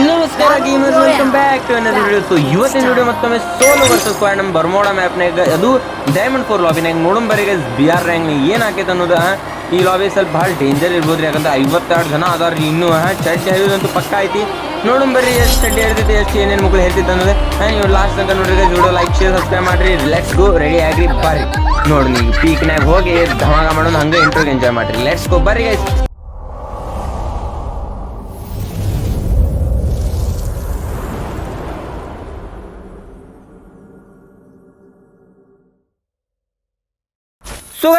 ನಮಸ್ಕಾರ gamers welcome back to another video so ಇವತ್ತಿನ video ಮತ್ತೊಮ್ಮೆ ಸೋಲೋ ವರ್ಸಸ್ ಸ್ಕ್ವಾಡ್ ನಮ್ಮ ಬರ್ಮೋಡ ಮ್ಯಾಪ್ನಾಗ ಅದು ಡೈಮಂಡ್ ಫೋರ್ ಲಾಬಿನಾಗ ನೋಡಂಬರಿಗೆ ಬಿ ಆರ್ ರ್ಯಾಂಕ್ ಏನು ಆಕೈತೆ ಅನ್ನೋದು ಈ ಲಾಬಿ ಸ್ವಲ್ಪ ಭಾಳ ಡೇಂಜರ್ ಇರ್ಬೋದು ಯಾಕಂದ್ರೆ ಐವತ್ತಾರು ಜನ ಅದಾರ ಇನ್ನೂ ಹಾಂ ಚಡ್ಡಿ ಹರಿಯೋದಂತೂ ಪಕ್ಕ ಐತಿ. ನೋಡಂಬರಿ ಎಷ್ಟು ಚಡ್ಡಿ ಹಿಡಿದೈತಿ ಎಷ್ಟು ಏನೇನು ಮಕ್ಕಳು ಹೇಳ್ತಿತ್ತು ಅನ್ನೋದು. ನೀವು ಲಾಸ್ಟ್ ತನಕ ನೋಡ್ರಿ ವಿಡಿಯೋ ಲೈಕ್ ಶೇರ್ ಸಬ್ಸ್ಕ್ರೈಬ್ ಮಾಡ್ರಿ. ಲೆಟ್ಸ್ ಗೋ ರೆಡಿ ಆಗ್ರಿ ಬರ್ರಿ. ನೋಡಿ ನೀವು ಪೀಕ್ನಾಗ ಹೋಗಿ ಧಮಾಗ ಮಾಡೋದು ಹಂಗೆ ಇಂಟ್ರೋಗೆ ಎಂಜಾಯ್ ಮಾಡ್ರಿ. ಲೆಟ್ಸ್ ಗೋ ಬರ್ರಿ ಗೈಸ್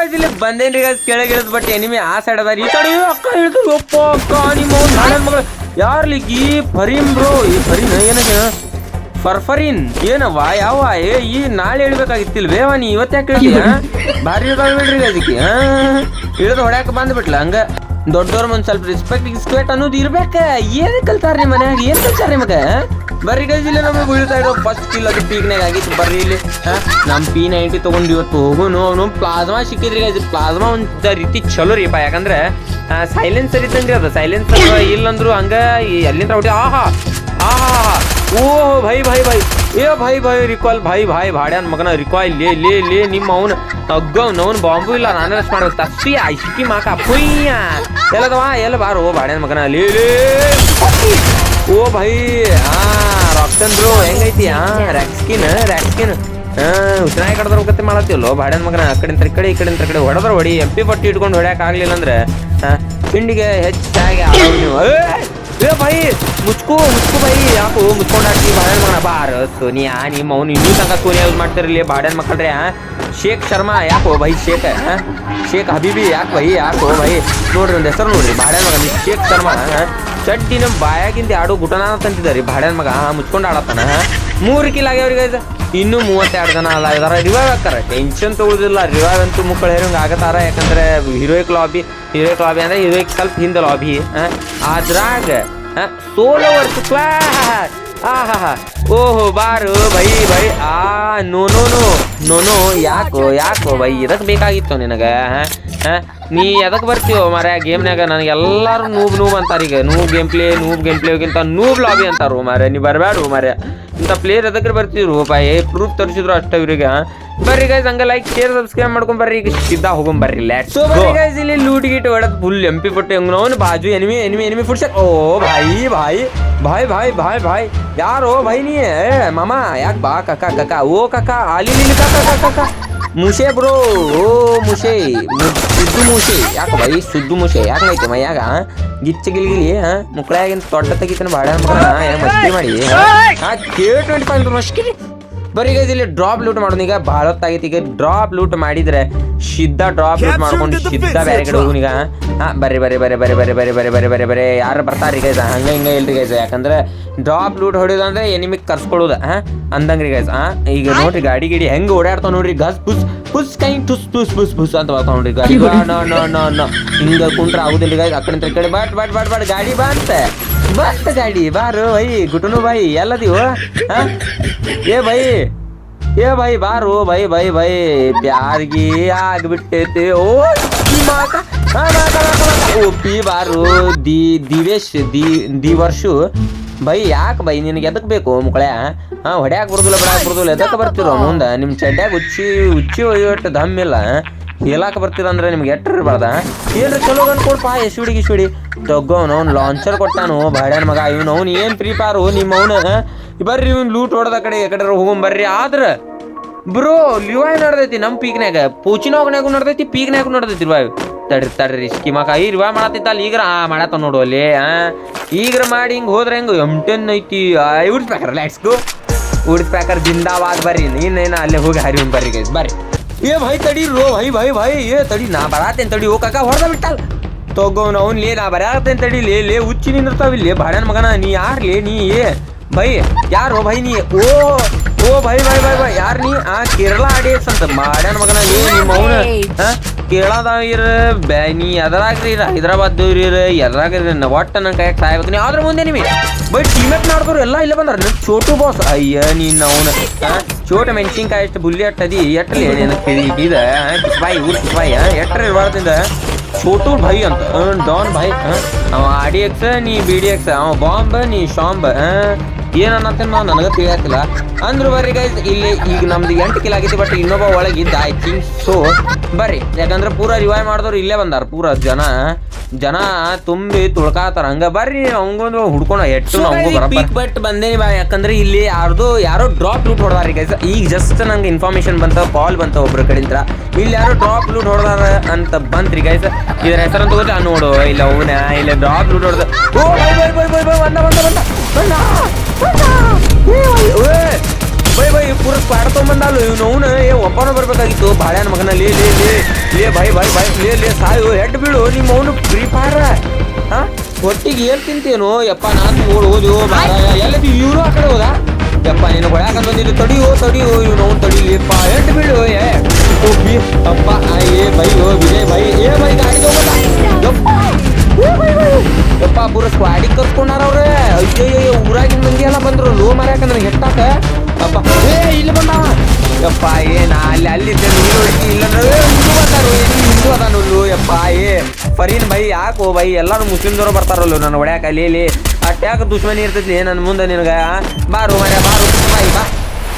ಇಲ್ಲಿ ಬಂದೇನ್ರಿ ಗೈಸ್ ಕೆಳಗೆ ಇಳಿದ್ ಬಟ್ ಎನಿಮಿ ಆ ಸೈಡ್ ಅದಾರ. ಈ ಕಡೆ ಅಕ್ಕ ಹೇಳ್ತಾರೆ ಒಪ್ಪ ಅಕ್ಕ, ನಿಮ್ಮ ನಾಳೆ ಮಗಳು ಈ ಫರೀಮ್ ಬ್ರೋ ಈ ಫರೀನ್ ಏನಕ್ಕೆ? ಫರ್ಫರಿನ್? ಏನವ್ವ, ಯಾವ? ಏ, ಈ ನಾಳೆ ಇಳ್ಬೇಕಾಗಿತ್ತಿಲ್ವೇವ ನೀ ಇವತ್ತು ಯಾಕೆ ಇಳಿದೀಯ ಭಾರಿ ಇಳ್ದಾವ ಬಿಡ್ರಿ ಅದಕ್ಕೆ ಇಳಿದು ಹೊಡ್ಯಾಕ ಬಂದ್ಬಿಟ್ಲ, ಹಂಗ. ದೊಡ್ಡವ್ರ ಒಂದ್ ಸ್ವಲ್ಪ ರೆಸ್ಪೆಕ್ಟ್ ಗಿಸ್ಪೆಕ್ಟ್ ಅನ್ನೋದು ಇರ್ಬೇಕ. ಏನ್ ಕಲ್ತಾರ ನಿಮ್ಮ ಮನ್ಯಾಗ? ಏನ್ ಕಲ್ತಾರ ನಿಮಗ ಬರ್ರಿ ಗೈಸ್ ಇಲ್ಲಿ, ನಮಗೆ ಬೀಳ್ತಾ ಇರೋ ಫಸ್ಟ್ ಕಿಲ್ ಅದು ಪೀಕ್ನಾಗ ಆಗಿತ್ತು ಬರ್ರಿ ಇಲ್ಲಿ. ಹಾಂ? ನಮ್ ಪಿ ನೈಂಟಿ ತಗೊಂಡು ಇವತ್ತು ಹೋಗೋನು, ಅವನು ಪ್ಲಾಸ್ಮಾ ಸಿಕ್ಕಿದ್ರಿ ಗೈಸ್ ಪ್ಲಾಸ್ಮಾ ಒಂದ್ ರೀತಿ ಚಲೋ ರೀಪ ಯಾಕಂದ್ರೆ ಸೈಲೆನ್ಸರ್ ಇದ್ದಂಗ್ರಿ ಅದು. ಸೈಲೆನ್ಸರ್ ಇಲ್ಲಂದ್ರು ಹಂಗ ಎಲ್ಲಿಂದ ಹೊಡಿ ಆಹಾ ಆಹಾ, ಓ ಭೈ ಭೈ ಭೈ ಏ ಭೈ ಭೈ ರಿಕಾಲ್ ಭೈ ಭಾಯ್, ಭಾಡ್ಯಾನ್ ಮಗನ ರಿಕಾಲ್ ಲೇ ಲೇ ಲೇ, ನಿಮ್ಮ ಅವನು. ಅಗ್ಗವ್ನ ಅವನು ಬಾಂಬು ಇಲ್ಲ, ನಾನು ರೆಸ್ಟ್ ಮಾಡ್ಬೇಕು ತಪ್ಪಿ ಐಸ್ಕಿ ಮಾಕ, ಪುಯ್ಯ. ಎಲ್ಲದವಾ, ಎಲ್ಲ ಬಾರೋ, ಭಾಡ್ಯಾನ್ ಮಗನ, ಲೇ ಲೇ. ಓ ಭೈ ಹಾ ರಾಕ್ಸನ್ ಬ್ರೋ ಹೆಂಗೈತಿ? ಹಾ ರ್ಯಾಕ್ ಸ್ಕಿನ್ ರ್ಯಾಕ್ ಸ್ಕಿನ್ ಉಸಿರಾಯಿ ಕಡದ್ರ ಹೋಗತ್ತೆ ಮಾಡತ್ತಿಲ್ಲೋ ಬಾಡ್ಯಾನ್ ಮಗನ ಆ ಕಡೆ ಕಡೆ ಈ ಕಡೆ ಕಡೆ. ಹೊಡೆದ್ರ ಹೊಡಿ ಎಂ ಪಿ ಪಟ್ಟಿ ಇಟ್ಕೊಂಡು ಹೊಡ್ಯಾಕ ಆಗ್ಲಿಲ್ಲ ಅಂದ್ರೆ ಹಿಂಡಿಗೆ ಹೆಚ್ಚಾಗಿ ಏ, ಮುಚ್ಕೋ ಮುಚ್ಕೋ ಬೈ, ಯಾಕೋ ಮುಚ್ಕೊಂಡು ಹಾಕಿ ಬಾಡ್ಯಾನ್ ಮಗನ ಬಾರ ಸೋನಿಯಾ ನಿಮ್ಮ ಅವ್ನು ಇನ್ನೂ ತನಕ ಸೋನಿಯಾ ಯೂಸ್ ಮಾಡ್ತಿರಲಿ ಬಾಡ್ಯಾನ್ ಮಕ್ಕಳ್ರೆ ಶೇಖ್ ಶರ್ಮಾ, ಯಾಕೋ ಭೈ ಶೇಖ್ ಶೇಖ್ ಹಬೀಬಿ, ಯಾಕೆ ಬೈ, ಯಾಕೋ ಬೈ? ನೋಡ್ರಿ, ಒಂದು ಹೆಸರು ನೋಡ್ರಿ, ಬಾಡ್ಯಾನ್ ಮಗ ಶೇಖ್ ಶರ್ಮಾ ಹಾ ಚಡ್ಡಿ ನಮ್ಮ ಬಾಯಾಗಿಂದ ಆಡೋ ಗುಟನ ತಂತಿದ್ದಾರೆ ಬಾಡ್ಯಾನ್ ಮಗ ಮುಚ್ಕೊಂಡು ಆಡತ್ತಾನ ಮೂರು ಕಿಲ್ ಆಗ್ಯಾವ್ರಿಗೆ ಇನ್ನೂ ಮೂವತ್ತೆರಡು ಜನ ಅಲ್ಲ, ಇದಾರ ರಿವೈವ್ ಹಾಕಾರ ಟೆನ್ಷನ್ ತಗೊಳುದಿಲ್ಲ ರಿವೈವ್ ಅಂತೂ ಮುಕ್ಕಳು ಹೇರಂಗೆ ಆಗತ್ತಾರ ಯಾಕಂದ್ರೆ ಹೀರೋಯಿಕ್ ಲಾಬಿ ಹೀರೋಯಿಕ್ ಲಾಬಿ ಅಂದ್ರೆ ಹೀರೋಯಿಕ್ ಸ್ವಲ್ಪ ಹಿಂದೆ ಲಾಬಿ ಅದ್ರಾಗ ಸೋಲೋ ವರ್ಸ್ ಸ್ಕ್ವಾಡ್ ಆಹಾ ಓಹೋ, ಬಾರು, ಬೈ ಬೈ. ಆ, no no no. No no, ಯಾಕೋ ಯಾಕೋ, ಬೈ. ಇದಕ್ಕೆ ಬೇಕಾಗಿತ್ತು ನಿನಗೆ ಹಾ ಹಾ? ನೀ ಎದಕ್ಕೆ ಬರ್ತೀವೋ ಮರ ಗೇಮ್ನಾಗ ನನಗೆ ಎಲ್ಲರೂ ನೂಬ್ ನೂಬ್ ಅಂತಾರ ಈಗ. Noob game play noob game ಪ್ಲೇಗಿಂತ noob lobby ಅಂತಾರು ಮಾರ ನೀ ಬರಬೇಡ ಮಾರ ಇಂಥ ಪ್ಲೇಯರ್ ಎದಕ್ಕೆ ಬರ್ತಿದ್ರು ಪಾಯ ಪ್ರೂಫ್ ತೋರಿಸಿದ್ರು ಅಷ್ಟ ಇವ್ರಿಗೆ. ಬರ್ರಿ ಗೈಸ್ ಹಂಗ ಲೈಕ್ ಶೇರ್ ಸಬ್ಸ್ಕ್ರೈಬ್ ಮಾಡ್ಕೊಂಡ್ ಬರ್ರಿ. ಈಗ ಸಿದ್ಧ ಹೋಗೋಣ ಬರ್ರಿ. ಲ್ಯಾಟ್ ಸೊ ಬರ್ರಿ ಗೈಸ್ ಇಲ್ಲಿ ಲೂಟ್ ಗೀಟ್ ಹೊಡೆದ್ ಫುಲ್ ಎಂ ಪಿ ಪಟ್ಟು ಹೆಂಗ್ ನೋನ್ ಬಾಜು ಎನಿಮಿ ಎನಿಮಿ ಎನಿಮಿ ಫುಡ್ ಓ ಭಾಯಿ ಭಾಯಿ ಭಾಯ್ ಭಾಯ್ ಭಾಯ್ ಭಾಯ್. ಯಾರೋ ಭಾಯ್ ನೀ? ಏ ಮಾಮ ಯಾಕೆ ಬಾ ಕಕ್ಕ ಕಕ್ಕ ಓ ಕಕ್ಕ ಆಲಿ ಲೀಲಿ ಕಕ್ಕ ಕಕ್ಕ ಕಕ್ಕ ಮುಷೆ ಬ್ರೋ ಓ ಮುಷೆ. ಮು- ಸುದ್ದು ಮೂಸಿ ಯಾಕೆ ಬೈ ಸುದ್ದು ಮೂಸಿ ಯಾಕೆ ಐತೆ ಮೈಯಾಗ? ಗಿಚ್ಚ ಗಿಲ್ಗಿಲಿ ಮುಕ್ಕಳಾಗಿನ ತೊಡ್ಡ ತೆಗಿತಾನೆ ಬಾಡ ಮಕ್ಕಳ ಮಸ್ತಿ ಮಾಡಿ. ಆ ಕೆ ಟ್ವೆಂಟಿ ಫೈವ್ ಮಸ್ಕಿ ಬರೀ ಇಲ್ಲಿ ಡ್ರಾಪ್ ಲೂಟ್ ಮಾಡೋಣ ಈಗ ಭಾಳ ಹೊತ್ತಾಗೈತಿ ಈಗ ಡ್ರಾಪ್ ಲೂಟ್ ಮಾಡಿದ್ರೆ ಸಿದ್ಧ ಡ್ರಾಪ್ ಲೂಟ್ ಮಾಡ್ಕೊಂಡು ಸಿದ್ಧ ಬೇರೆ ಕಡೆ ಹೋಗುನೀಗ. ಈಗ ಹಾ ಬರ್ರಿ ಬರ್ರಿ ಬರ್ರಿ ಬರ್ರಿ ಬರ್ರಿ ಬರ್ರಿ ಬರ್ರಿ ಬರ್ರಿ ಬರ್ರಿ ಬರ್ರಿ. ಯಾರು ಬರ್ತಾರೀ ಗೈಸ ಹಂಗೆ ಹಿಂಗೆ ಇಲ್ರಿ ಗೈಸ ಯಾಕಂದ್ರೆ ಡ್ರಾಪ್ ಲೂಟ್ ಹೊಡಿಯೋದು ಅಂದ್ರೆ ಎನಿಮಿಗ್ ಕರ್ಸ್ಕೊಳ್ಳೋದು. ಹಾ ಅಂದಂಗ್ರಿ ಗೈಸ ಹಾ ಈಗ ನೋಡ್ರಿ ಗಾಡಿ ಗಿಡಿ ಹೆಂಗ್ ಓಡಾಡ್ತಾವ ನೋಡ್ರಿ. ಗಸ್ ಪುಸ್ ಪುಸ್ ಕೈ ತುಸ್ ಪುಸ್ ಪುಸ್ ಪುಸ್ ಅಂತ ಬರ್ತಾವ ನೋಡ್ರಿ. ಗಾಡಿ ಬಾ ನೋ ನೋ ನೋ ನೋ. ಹಿಂಗ ಕುಂಡ್ರ ಆಗುದಿಲ್ಲ ಗೈಸ್ ಆ ಕಡೆ ಈ ಕಡೆ ಬಟ್ ಬಟ್ ಬಟ್ ಬಟ್ ಗಾಡಿ ಬಾ मस्त ಗಾಡಿ, ಬಾರು भाइ ಗುಟನು भाइ ಎಲ್ಲದಿವು दियो ಏ भाइ ಏ भाइ ಬಾರೋ भाइ भाइ भाइ ಪ್ಯಾರ್ಗಿ ಆಗ್ಬಿಟ್ಟೈತೆ. ಓ ಪಿ ಬಾರು, ದಿ, ದಿವೇಶ್, ದಿ ದಿ ದಿವರ್ಷು ಬೈ, ಯಾಕೆ ಬೈ, ನಿನಗೆ ಎದಕ್ಕೆ ಬೇಕು ಮುಕ್ಕಳೆ ಹಾಂ, ಹೊಡ್ಯಾಕೆ ಬರೋದಿಲ್ಲ, ಬಿಡಾಕ್ ಬರೋದಿಲ್ಲ ಎದಕ್ಕೆ ಬರ್ತಿರೋ ಮುಂದೆ? ನಿಮ್ಮ ಚಡ್ಡ್ಯಾಗ ಉಚ್ಚಿ ಉಚ್ಚಿ ಒಯ್ಯೋಟ್ಟು ದಮ್ಮಿಲ್ಲ ಇಲ್ಲ ಬರ್ತಿಲ್ಲ ಅಂದ್ರೆ ನಿಮ್ಗೆ ಎಟ್ರ ಇರಬಾರ್ದ? ಏನ್ರ ಚಲೋ ಗನ್ ಕೊಡ್ಪ ಎಸ್ವಿಡಿ ಗಿಸ್ವಿಡಿ ತಗೋನು ಅವ್ನು ಲಾಂಚರ್ ಕೊಟ್ಟಾನು ಬಾಡ್ಯಾನ ಮಗ. ಇವ್ನು, ಅವ್ನು ಏನು ಫ್ರೀ ಪಾರು, ನಿಮ್ಮ ಅವನು ಬರ್ರಿ, ಇವ್ನು ಲೂಟ್ ಹೊಡೆದ ಕಡೆ ಕಡೆ ಹೋಗೊಂಬರ್ರಿ ಬರ್ರಿ. ಆದ್ರ, ಬ್ರೋ, ಲಿವಾಯ್ ನಡ್ದೈತಿ ನಮ್ಮ ಪೀಕ್ನ್ಯಾಗ. ಪೂಚಿನೋಗ್ನ್ಯಾಗು ನಡ್ದೈತಿ, ಪೀಕ್ನ್ಯಾಗು ನಡ್ದೈತಿ ರಿವಾಯ್ ತಡ್ರಿ ತಡ್ರಿ ಸ್ಕೀಮಾಕ ಈ ರಿವಾಯ್ ಮಾಡತ್ತಿತ್ತ ಅಲ್ಲಿ, ಈಗ್ರ, ಆ ಮಾಡತ್ತ ನೋಡು ಅಲ್ಲಿ ಈಗ್ರ ಮಾಡಿ ಹಿಂಗೆ ಹೋದ್ರೆ ಹೆಂಗ? ಎಂ ಟೆನ್ ಐತಿ. ಉಡ್ಸ್ಬೇಕಾರ ಲೆಟ್ಸ್ ಉಡ್ಸ್ಬೇಕಾರ, ಜಿಂದಾವಾದ್ ಬರ್ರಿ. ಇನ್ನೇನು ಅಲ್ಲೇ ಹೋಗಿ ಹರಿವ್ ಬರ್ರಿ ಬರ್ರಿ. ಏ ಭಾಯ್ ತಡಿ ರೋ ಭೈ ಭೈ ಭಾಯ್. ಏ ತಡಿ, ನಾ ಬರಾತೇನ್ ತಡಿ. ಓ ಕಾಕ, ಹೊಡೆದ ಬಿಟ್ಟಲ್. ತಗೋನ್ ಅವ್ನ್ ಲೇ, ನಾ ಬರಾತೇನ್ ತಡಿ. ಲೇ ಲೇ ಉಚ್ಚಿ ನಿಂದಿರ್ತಾವಿಲ್ಲಿ ಬಾಡ್ಯಾನ ಮಗನ, ನೀ ಯಾರ್ಲೇ ನೀ, ಏ. ಭೈ ಯಾರು ಭೈ ನೀ? ಓ ಓ ಭೈ ಭೈ ಭೈ ಭೈ ಯಾರ್, ನೀ? ಆ, ಕೇರಳ ಆಡಿಯನ್ಸ್ ಅಂತ. ಮಾಡ್ಯಾನ ಮಗನ ನೀ ನಿಮ್ಮ ಅವನ. ಕೇರಳದಾಗಿರ ಬ್ಯಾ ನೀ ಎದ್ರಾಗ್ರಿ ಇರ ಹೈದರಾಬಾದ್ ಇರ ಎದ್ರಾಗ್ರಿ ಒಟ್ಟ ನನ್ನ ಕೈಯಾಗ ಸಾಯ್ಬೇಕು ನೀ ಆದ್ರ ಮುಂದೆ ನಿಮಗೆ. ಬೈ ಟೀಮೇಟ್ ಮಾಡಿದ್ರು ಎಲ್ಲ ಇಲ್ಲ ಬಂದ್ರ. ಚೋಟು ಬಾಸ್ ಅಯ್ಯ, ನೀನ್ ಅವನ. ಚೋಟ ಮೆಣಸಿನ್ಕಾಯಿ ಎಷ್ಟು ಬುಲ್ಲಿ ಅಟ್ಟದಿ ಎಟ್ಟಲಿ ನೀನು ಇದ ಬಾಯಿ ಊರ್ ಬಾಯಿ ಎಟ್ರ ಇರಬಾರ್ದಿಂದ ಛೋಟು ಭೈ ಅಂತ. ಡಾನ್ ಭೈ ಅವ ಆಡಿ ಎಕ್ಸ್ ನೀ ಬಿ ಡಿ ಎಕ್ಸ್ ಅವ ಬಾಂಬ್ ನೀ ಶಾಂಬ್ ಏನನ್ನತ್ತೇನು ನಾವು ನನಗೆ ತಿಳಿಯತ್ತಿಲ್ಲ. ಅಂದ್ರು ಬರ್ರಿ ಗೈಸ್ ಇಲ್ಲಿ ಈಗ ನಮ್ದು ಎಂಟು ಕಿಲ್ ಆಗಿದೆ ಬಟ್ ಇನ್ನೊಬ್ಬ ಒಳಗಿದ್ದ ಐ ಥಿಂಕ್ ಸೊ ಬರ್ರಿ ಯಾಕಂದ್ರೆ ಪೂರಾ ರಿವೈವ್ ಮಾಡಿದವ್ರು ಇಲ್ಲೇ ಬಂದಾರ ಪೂರಾ ಜನ ಜನ ತುಂಬಿ ತುಳ್ಕಾತಾರ. ಹಂಗ ಬರ್ರಿ ಹಂಗೊಂದು ಹುಡ್ಕೊಂಡು ಎಟ್ಟು ನಮಗೂ ಬರಪ್ಪ. ಬಟ್ ಬಂದೇನಿ ಬಾ ಯಾಕಂದ್ರೆ ಇಲ್ಲಿ ಯಾರ್ದು ಯಾರೋ ಡ್ರಾಪ್ ಲೂಟ್ ಹೊಡೆದಾರ ಗೈಸ್ ಈಗ ಜಸ್ಟ್ ನಂಗೆ ಇನ್ಫಾರ್ಮೇಶನ್ ಬಂತ ಕಾಲ್ ಬಂತ ಒಬ್ರ ಕಡೆಯಿಂದ ಇಲ್ಲಿ ಯಾರೋ ಡ್ರಾಪ್ ಲೂಟ್ ಹೊಡೆದಾರ ಅಂತ ಬಂತ್ರಿ ಗೈಸ್ ಇದ್ರ ಹೆಸರು ತಗೋತ ನೋಡು ಇಲ್ಲ ಅವನ ಇಲ್ಲ ಡ್ರಾಪ್ ಲೂಟ್ ಹೊಡೆದ ಓ ಬೈ ಬೈ ಬೈ ಬೈ ಬೈ ಬಂದ ಬಂದ ಬಂದ. ಬಂದ. ಬೈ ಬೈ ಪೂರ ಸ್ಕ್ವಾಡ್ ತೊಗೊಂಬಂದಲ್ಲ ಇವನು ಏ, ಒಬ್ಬನ ಬರ್ಬೇಕಾಗಿತ್ತು. ಬಾಳ್ಯಾನ ಮಗನ ಲೇ ಲೇ ಲೇ ಲೇ ಬೈ ಬೈ ಬೈ, ಲೇ ಲೇ, ಸಾಯು ಹೆಡ್ ಬೀಳು, ನಿಮ್ಮ ಅವನು ಫ್ರೀ ಫೈರ್ ಹಾ? ಒಟ್ಟಿಗೆ ಏನ್ ತಿಂತೇನು, ಯಪ್ಪ, ನಾನು ಓಡ್ ಓದು ಎಲ್ಲದಿ, ಇವರು ಆ ಕಡೆ ಹೋದ. ಯಪ್ಪ, ನೀನು ಹೊಳ್ಯಾಕ ಬಂದಿದ್ದು ತಡಿಯೋ ತಡಿಯೋ, ಇವ್ನು ಅವ್ನು ತಡಿಲಿಪ್ಪ. ಹೆಡ್ ಬೀಳು, ಏ. ಓ, ಬಿ, ಅಪ್ಪ ಏ ಬೈ, ಓ ವಿಜಯ್ ಬೈ ಏ ಬೈ, ಗಾಡಿ ತಗೊಂಬಂದ ಯಪ್ಪ ಪೂರ ಸ್ಕ್ವಾಡಿಗೆ ಕರ್ಕೊಂಡಾರ ಅವ್ರೆ. ಅಯ್ಯಯ್ಯೋ ಊರಾಗಿನ ಮಂದಿ ಎಲ್ಲ ಬಂದ್ರು, ಲೋ ಮರ್ಯಾಕ ನನಗೆ ಹೆಟ್ಟಾಕ. ಅಪ್ಪ. ಏ ಇಲ್ಲಿ ಬಂದಾವ ಯಪ್ಪ ಏನ ಅಲ್ಲಿ ಅಲ್ಲಿದ್ದೆ ನೀರು ಏ, ನೀ ಫರೀನ್ ಬೈ ಯಾಕೋ ಬೈ ಎಲ್ಲಾರು ಮುಸ್ಲಿಮ್ದವ್ರು ಬರ್ತಾರಲ್ಲ ನನ್ನ ಒಡ್ಯಾಕ ಅಲ್ಲಿ ಇಲ್ಲಿ ಅಟ್ಯಾಕ ದುಶ್ಮನಿ ಇರ್ತೈತಿ ನನ್ನ ಮುಂದೆ ನಿನಗ. ಬಾರು ಮರ್ಯ ಬಾರು. ಬಾಯ್ ಬಾ.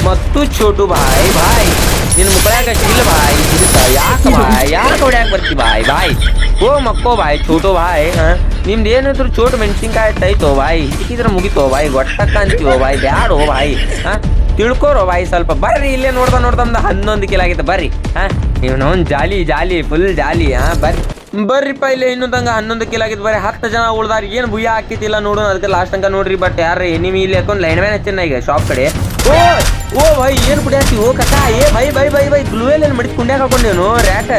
ಮತ್ತು ಚೋಟು ಬಾಯ್ ಬಾಯ್. ನಿನ್ನ ಮುಕ್ಕಳ್ಯಾಕ ಇಲ್ಲ ಬಾಯ್ ಯಾಕ ಬಾಯ್? ಯಾಕೆ ಹೊಡ್ಯಾಕ ಬರ್ತಿ ಬಾಯ್ ಬಾಯ್? ಓ ಮಕ್ಕೋ ಬಾಯ್ ಚೋಟೋ ಬಾಯ್, ಹಾ? ನಿಮ್ದು ಏನಿದ್ರು ಚೋಟ್ ಮೆಣಸಿನ್ಕಾಯಿ ತೈತೋ ಬಾಯ್? ಸಿಕ್ಕಿದ್ರೆ ಮುಗಿತೋ ಬಾಯ್? ಗೊಟ್ಟಕ್ಕ ಅಂತೀವೋ ಬಾಯ್? ಬ್ಯಾಡೋ ಬಾಯ್, ಹಾ? ತಿಳ್ಕೋರೋ ಬಾಯ್ ಸ್ವಲ್ಪ. ಬರ್ರಿ, ಇಲ್ಲೇ ನೋಡ್ದ ನೋಡ್ದ ಹನ್ನೊಂದು ಕಿಲೋ ಆಗಿತ್ತು. ಬರ್ರಿ, ಹಾ? ನೀವು ನೋನ್ ಜಾಲಿ ಜಾಲಿ ಫುಲ್ ಜಾಲಿ, ಹಾ? ಬರ್ರಿ. ಬರ್ರಿಪ್ಪ ಇನ್ನೊಂದು ಇನ್ನೊಂದಂಗ ಹನ್ನೊಂದು ಕಿಲೋ ಆಗಿತ್ತು ಬರೀ ಹತ್ತು ಜನ ಉಳ್ದಾರ, ಏನು ಭೂಯ ಹಾಕಿತಿಲ್ಲ ನೋಡೋಣ ಅದಕ್ಕೆ ಲಾಸ್ಟ್ ತನಕ ನೋಡ್ರಿ. ಬಟ್ ಯಾರು ಎನಿಮಿ ಇಲ್ಲಿ ಹಾಕೊಂಡು ಲೈನ್ ಮ್ಯಾನ್ ಹಚ್ಚಿನ ಈಗ ಶಾಪ್ ಕಡೆ. ಓ ಓ ಭೈ, ಏನು ಹಾಕಿ ಓ ಕಕ್ಕ, ಏ ಬೈ ಬೈ ಬೈ ಭೈ ಗ್ಲೂವೆಲ್ ಏನು ಮಡಿದ್? ಕುಂಡ್ಯಾಗ ಹಾಕೊಂಡೇನು ರ್ಯಾಟ್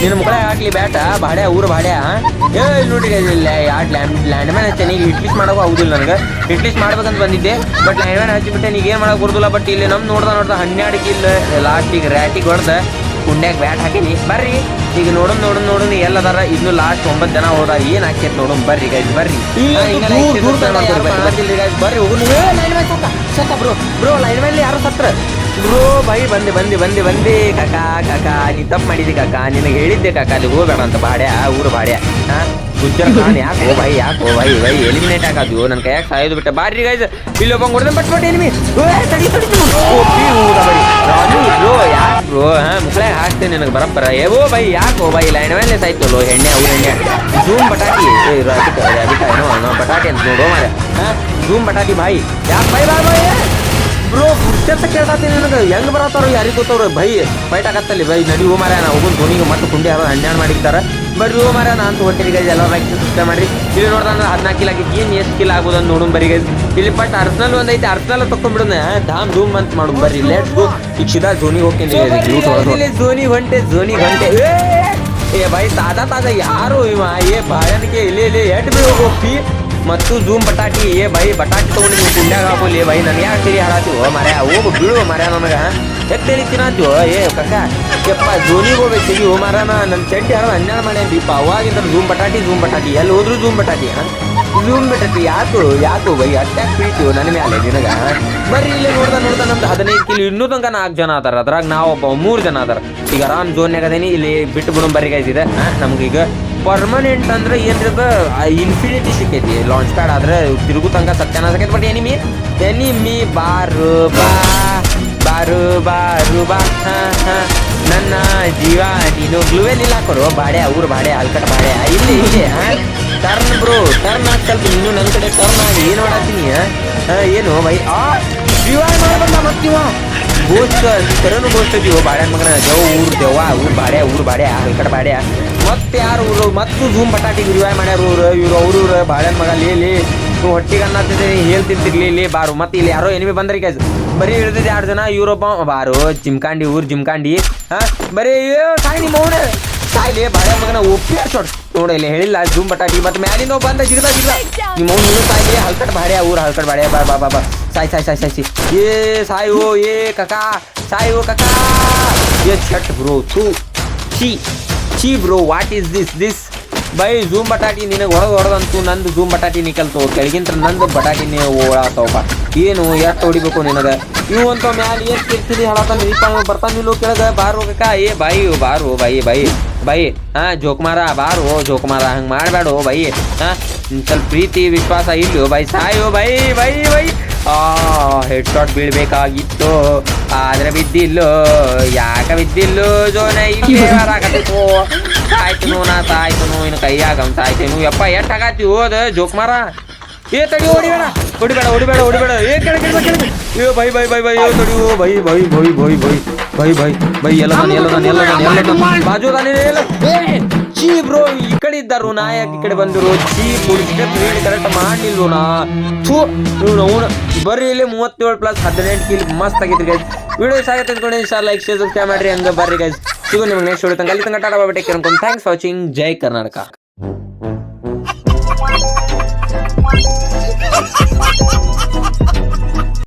ನಿನ್ನ ಮುಕ್ಕಳ ಹಾಕ್ಲಿ ಬ್ಯಾಟ ಬಾಡ್ಯ ಊರು ಬಾಡ್ಯಾ ಏ ಇಲ್ಲಿ ನೋಡ್ರಿ ಇಲ್ಲ ಯಾಡ್ ಲ್ಯಾಂಡ್ ಲ್ಯಾಂಡ್ ಮ್ಯಾನ್ ಹಚ್ಚ ಈಗ ಇಟ್ಲಿಸ್ ಮಾಡೋಕೆ ಆಗುದಿಲ್ಲ ನನಗೆ. ಇಟ್ಲಿಸ್ ಮಾಡ್ಬೇಕಂತ ಬಂದಿದ್ದೆ ಬಟ್ ಲ್ಯಾಂಡ್ ಮ್ಯಾನ್ ಹಚ್ಚಿಬಿಟ್ಟೆ ಈಗ ಏನು ಮಾಡೋಕೆ ಬರುದಿಲ್ಲ. ಬಟ್ ಇಲ್ಲಿ ನಮ್ಮ ನೋಡ್ದ ನೋಡ್ದ ಹನ್ನೆರಡು ಕಿಲ್ ಲಾಸ್ಟಿಗೆ ರ್ಯಾಟಿಗೆ ಹೊಡೆದ, ಕುಂಡ್ಯಾಗ ಬ್ಯಾಟ್ ಹಾಕಿನಿ. ಬರ್ರಿ. ಈಗ ನೋಡೋಣ ನೋಡೋಣ ನೋಡೋಣ ಎಲ್ಲದಾರ ಇನ್ನು ಲಾಸ್ಟ್ ಒಂಬತ್ತು ಜನ ಹೋದ ಏನ್ ಹಾಕೈತ್ ನೋಡೋಣ ಬರ್ರಿ ಗೈಸ್ ಬರ್ರಿ. ಬರ್ರಿ, ಬ್ರೋ ಬ್ರೋ ಲೈನ್ ಮೇಲೆ ಯಾರು ಸತ್ರ? ಬ್ರೋ ಬೈ ಬಂದೆ ಬಂದೆ ಬಂದೆ ಬಂದೆ ಕಾಕಾ ಕಾಕಾ ನೀ ತಪ್ಪು ಮಾಡಿದಿ ಕಾಕಾ ನಿನಗೆ ಹೇಳಿದ್ದೆ ಕಾಕಾ ಅಲ್ಲಿ ಹೋಗೋಣ ಅಂತ ಬಾಡ್ಯಾ ಊರು ಬಾಡ್ಯಾ ಹಾ? ಗುಜ್ಜರ್ ಖಾನ್ ಯಾಕೋ ಬೈ ಯಾಕೋ ಬೈ ಬೈ ಎಲಿಮಿನೇಟ್ ಆಗೋದು ನನ್ನ ಕೈಯಾಗ ಸಾಯೋದು ಬಿಟ್ಟ. ಬಾರಿ ಗೈಸ್ ಇಲ್ಲಿ ಒಬ್ಬ ಹೊಡೆದ ಬಟ್ ಬಟ್ ಬ್ರೋ. ಯಾಕೆ ಬ್ರೋ ಹಾ ಮುಕ್ಳೆ ಹಾಕ್ತೇನೆ ನನಗೆ ಬರಬ್ಬರ. ಏವೋ ಬೈ, ಯಾಕೋ ಬೈ ಲೈನ್ ಮೇಲೆ ಸಾಯ್ತಲ್ಲೋ ಎಣ್ಣೆ, ಅವ್ರ ಎಣ್ಣೆ ಜೂಮ್ ರಾಬಿಟ ಏನೋ ಬಟಾಟಿ ಅಂತ ನೋಡೋ ಮಾರೆ ಜೂಮ್ ಬಟಾಟಿ ಬಾಯಿ. ಯಾಕೆ ಬೈ ಬಾ ಬಾಯ್? ಬ್ರೋ ಪುರ್ತತ್ತ ಕೇಳ್ತಾತೀನಿ ನನಗೆ. ಹೆಂಗ್ ಬರತ್ತಾರೋ ಯಾರಿಗೆ ಗೊತ್ತವ್ರು? ಬೈ ಫೈಟ್ ಆಗತ್ತಲ್ಲಿ, ಬೈ, ನಡಿ ಹೋ ಮಾರ ನಾ ಹೋಗುನ್, ಧೋನಿಗೆ ಮತ್ತೆ ಕುಂಡಿ ಯಾರೋ ಹನ್ನೆರಡು ಮಾಡಿರ್ತಾರೆ ಬರ್ರಿ ಹೋ ಮಾರ ನಾನು ಹೊಂಟಿರಿ ಗೈಸ್ ಎಲ್ಲ ಬೈಕ್ ಸಿಸ್ಟಮ್ ಮಾಡಿ ಇಲ್ಲಿ ನೋಡ್ದ ಅಂದ್ರೆ ಹದಿನಾಲ್ಕು ಕಿಲ್ ಆಗಿದ್ದು ಏನು ಎಷ್ಟು ಕಿಲ್ ಆಗೋದು ಅಂತ ನೋಡೋಣ ಬರಿ ಗೈಸ್ ಇಲ್ಲಿ ಬಟ್ ಅರ್ಸನಲ್ ಒಂದೈತೆ ಅರ್ಸನಲ್ ತಕೊಂಡ್ಬಿಡೋಣ. ಧಾಮ್ ಧೂಮ್ ಅಂತ ಮಾಡು ಬರ್ರಿ. ಲೆಟ್ಸ್ ಗೋ ಈಗ ಸಿದಾ ಝೋನಿಗೆ ಹೋಗ್ತೀನಿ ಝೋನಿ ಹೊಂಟೆ ಝೋನಿ ಹೊಂಟೆ ಏ, ಬೈ ತಾಜಾ ತಾಜಾ ಯಾರು ಇವ? ಏ ಬಾಯನಿಗೆ ಇಲ್ಲಿ ಇಲ್ಲಿ ಎಟ್ ಬೀಳು ಹೋಗ್ತಿ? ಮತ್ತು ಝೂಮ್ ಬಟಾಟಿ, ಏ ಬೈ, ಬಟಾಟಿ ತೊಗೊಂಡು ನೀವು ಕುಂಡ್ಯಾಗ ಹಾಕೋಲಿ ಬೈ, ನನಗೆ ಯಾಕೆ ತಿಳಿ ಹಾಳಾತಿವೋ ಮರ್ಯ ಹೋಗು ಬೀಳು ಮರ್ಯ ನನಗೆ ಎತ್ತೇಳಿ ತಿನ್ನತ್ತೀವೋ? ಏ ಕಕ್ಕ ಯಪ್ಪ ಜೋನಿಗೆ ಹೋಗ್ಬೇಕು ಸರಿ ಹೋ ಮರ ನನ್ನ ಚಡ್ಡಿ ಹನ್ನೆರಡು ಅನ್ಯಾಯ ದೀಪ ಅವಾಗಿಂದ ಝೂಮ್ ಬಟಾಟಿ ಝೂಮ್ ಬಟಾಟಿ. ಎಲ್ಲಿ ಹೋದ್ರು ಝೂಮ್ ಬಟಾಟಿ ಜೂಮ್ ಬಟಾಟಿ ಯಾಕು ಯಾಕು ಬೈ, ಅಟ್ಯಾಕ್ ಬೀಳ್ತೀವೋ ನನ್ನ ಮೇಲೆ ನಿನಗ ಬರ್ರಿ ಇಲ್ಲಿ ನೋಡ್ದ ನೋಡ್ದ, ನಮ್ದು ಹದಿನೈದು ಕಿಲೋ, ಇನ್ನೂ ತನಕ ನಾಲ್ಕು ಜನ ಅದಾರ. ಅದ್ರಾಗ ನಾವು ಒಬ್ಬ ಮೂರು ಜನ ಅದಾರ. ಈಗ ಆರಾಮ್ ಝೋನ್ಯಾಗ ಅದೇನಿ, ಇಲ್ಲಿ ಬಿಟ್ಟು ಬಿಡು ಬರ್ರಿ ಇದೆ ನಮ್ಗೀಗ ಪರ್ಮನೆಂಟ್ ಅಂದ್ರೆ ಏನ್ರದ ಇನ್ಫಿನಿಟಿ ಸಿಕ್ಕೈತಿ ಲಾಂಚ್ ಪ್ಯಾಡ್ ಆದ್ರೆ ತಿರುಗು ತನಕ ಸತ್ಯನ ಸಕೈತಿ ಬಟ್ ಎನಿಮಿ ಎನಿಮಿ ಬಾರು, ಬಾ, ಬಾರು ಬಾರು, ಬಾ ನನ್ನ ಜೀವ, ನೀನು ಗ್ಲೂವೆಲ್ ಇಲ್ಲ ಹಾಕೋರು ಬಾಡೆ ಅವ್ರ ಬಾಡೆ ಅಲ್ಕಟ್ ಬಾಡೆ ಇಲ್ಲಿ ಇಲ್ಲಿ ಟರ್ನ್ ಬ್ರೋ ಟರ್ನ್ ಆಗಿ ಇನ್ನು ನನ್ ನನ್ನ ಕಡೆ ಟರ್ನ್ ಆಗಿ, ಏನು ಮಾಡತ್ತೀನಿ ಏನು ಬೈ ಆ? ಜೀವ ಮಾಡಿ ಬಂದ ಮತ್ತಿವ. ಗೋಸ್ಟ್ ಕರನು ಗೋಸ್ಟ್ ಬಾಳೆ ಮಗನ ದೇವ ಊರು ದೇವ ಊರು ಬಾಡ್ಯಾ ಊರು ಬಾಡ್ಯಾ ಈ ಕಡೆ ಬಾಡ್ಯ. ಮತ್ತೆ ಯಾರು ಊರು ಮತ್ತು ಜೂಮ್ ಬಟಾಟಿಗೆ ರಿವೈ ಮಾಡ್ಯಾರ ಊರು ಇವ್ರು, ಅವ್ರು ಇವ್ರು ಬಾಳೆ ಮಗ, ಲೇ ಲೇ ನೀವು ಹೊಟ್ಟಿಗೆ ಅನ್ನತ್ತಿದ್ದೆ ಹೇಳ್ತಿರ್ತಿರ್ಲಿ ಇಲ್ಲಿ ಬಾರು. ಮತ್ತೆ ಇಲ್ಲಿ ಯಾರೋ ಎನಿಮಿ ಬಂದ್ರಿ ಗೈಸ್ ಬರೀ ಇಳಿದಿದ್ದೆ ಎರಡು ಜನ, ಇವರೊಬ್ಬ, ಬಾರು, ಜಿಮ್ಕಾಂಡಿ, ಊರು ಜಿಮ್ಕಾಂಡಿ. ಹಾ, ಬರೀ ಸಾಯಿ ನಿಮ್ಮ ಅವನೇ. ಸಾಯಿಲಿ ಬಾಳೆ ಮಗನ ಒಪ್ಪಿ ಶೊಟ್ ನೋಡಿ, ಇಲ್ಲಿ ಹೇಳಿಲ್ಲ ಜೂಮ್ ಬಟಾಟಿ ಮತ್ತೆ ಒಬ್ಬ ಬಂದ, ಜಿಗದ ಜಿಗದ. ನಿಮ್ಮ ನೀನು ಸಾಯ್ಲಿ ಹಲ್ಕಟ್ ಬಾಡ್ಯಾ, ಊರು ಹಲ್ಕಟ್ ಬಾಡ್ಯಾ ಬಾ ಬಾ ಬಾ. साई साई साई साई ये साई हो ये काका साई हो काका ये छट ब्रो तू ची ची bro what is this this by zoom ಬಟಾಟಿ ನಿನಗೆ ಹೊಡೆದು ಹೊಡೆದಂತೂ ನಂದು ಝೂಮ್ ಬಟಾಟಿ ನಿಕಲ್ತು ಕೆಳಗಿಂತ ನಂದು ಬಟಾಟಿನೇ ಓಡಾತವಪ್ಪ ಏನು ಎಷ್ಟು ಹೊಡಿಬೇಕು ನಿನಗೆ ಇವು ಅಂತ ಮ್ಯಾಲ ಏನು ಕೇಳ್ತೀನಿ ಹೇಳತ್ತಾನ ರೀಪ ಬರ್ತಾನಿಲ್ಲೋ ಕೆಳಗೆ ಬಾರು ಹೋಗಕ್ಕ ಏ ಬಾಯಿ ಬಾರು ಬಾಯಿ ಬಾಯಿ ಬಾಯಿ ಹಾಂ ಜೋಕುಮಾರ ಬಾರು ಜೋಕುಮಾರ ಹಂಗೆ ಮಾಡಬೇಡ ಬಾಯಿ ಹಾಂ ಸ್ವಲ್ಪ ಪ್ರೀತಿ ವಿಶ್ವಾಸ ಇಲ್ಲೋ ಬಾಯಿ ಸಾಯೋ ಬಾಯಿ ಬಾಯಿ ಬಾಯಿ ಹೆಡ್ ಶಾಟ್ ಬೀಳ್ಬೇಕಾಗಿತ್ತು ಆದ್ರೆ ಬಿದ್ದಿಲ್ಲೋ ಯಾಕ ಬಿದ್ದಿಲ್ಲೋ? ಜೋನ ಇಲ್ಲೇ ಬರಾಕತ್ತಿತ್ತು ಸಾಯ್ತು ನಾ ಸಾಯ್ತು ಇನ್ನು ಕೈಯಾಗ ಅವ್ನು ಸಾಯ್ತೇನು ಯಪ್ಪ ಎಷ್ಟು ಆಗತ್ತಿ ಹೋದ ಜೋಕುಮಾರ ಏ ತಡಿ ಹೊಡಿಬೇಡ. ಹೊಡಿಬೇಡ ಹೊಡಿಬೇಡ ಹೊಡಿಬೇಡ. ಏ ಕೆಳಗೆ ಇಳಿಬೇಡ, ಕೆಳಗೆ ಅಯ್ಯೋ ಬೈ ಬೈ ಬೈ ಬೈ ಅಯ್ಯೋ ತಡಿ ಓ ಬೈ ಬೈ ಬೈ ಬೈ ಬೈ ಬೈ ಬೈ ಬೈ ಎಲ್ಲ ನಾನು ಎಲ್ಲ ನಾನು ಎಲ್ಲ ನಾನು ಎಲ್ಲ ನಾನು ಬಾಜು ನಾನು ಎಲ್ಲ. ಏ ಚೀ ಬ್ರೋ ಈ ಕಡೆ ಇದ್ದಾರು ನಾ ಯಾಕೆ ಈ ಕಡೆ ಬಂದರು. ಚೀ ಸ್ಟೆಪ್ ರೀಡ್ ಕರೆಕ್ಟ್ ಮಾಡಿಲ್ಲ ನಾ? ಥೂ, ಇವ್ನು ಅವನು ಬರ್ರಿ ಇಲ್ಲಿ ಮೂವತ್ತೇಳು ಪ್ಲಸ್ ಹದಿನೆಂಟು ಕಿಲ್ ಮಸ್ತ್ ಆಗಿದೆ ಗೈಸ್ ವಿಡಿಯೋ ಸಾಗ ತಿಳ್ಕೊಂಡು ಇನ್ಶಾ ಲೈಕ್ ಶೇರ್ ಸಬ್ಸ್ಕ್ರೈಬ್ ಮಾಡ್ರಿ, ಹಂಗೆ ಬರ್ರಿ ಗೈಸ್ ಸಿಗು ನಿಮ್ಗೆ ನೆಕ್ಸ್ಟ್ ವಿಡಿಯೋ ತನಕ. ಅಲ್ಲಿ ತಂಗ ಟಾಟಾ ಬಾಬಾ ಟೇಕ್ ಕೇರ್ ಥ್ಯಾಂಕ್ಸ್ ವಾಚಿಂಗ್ ಜೈ ಕರ್ನಾಟಕ.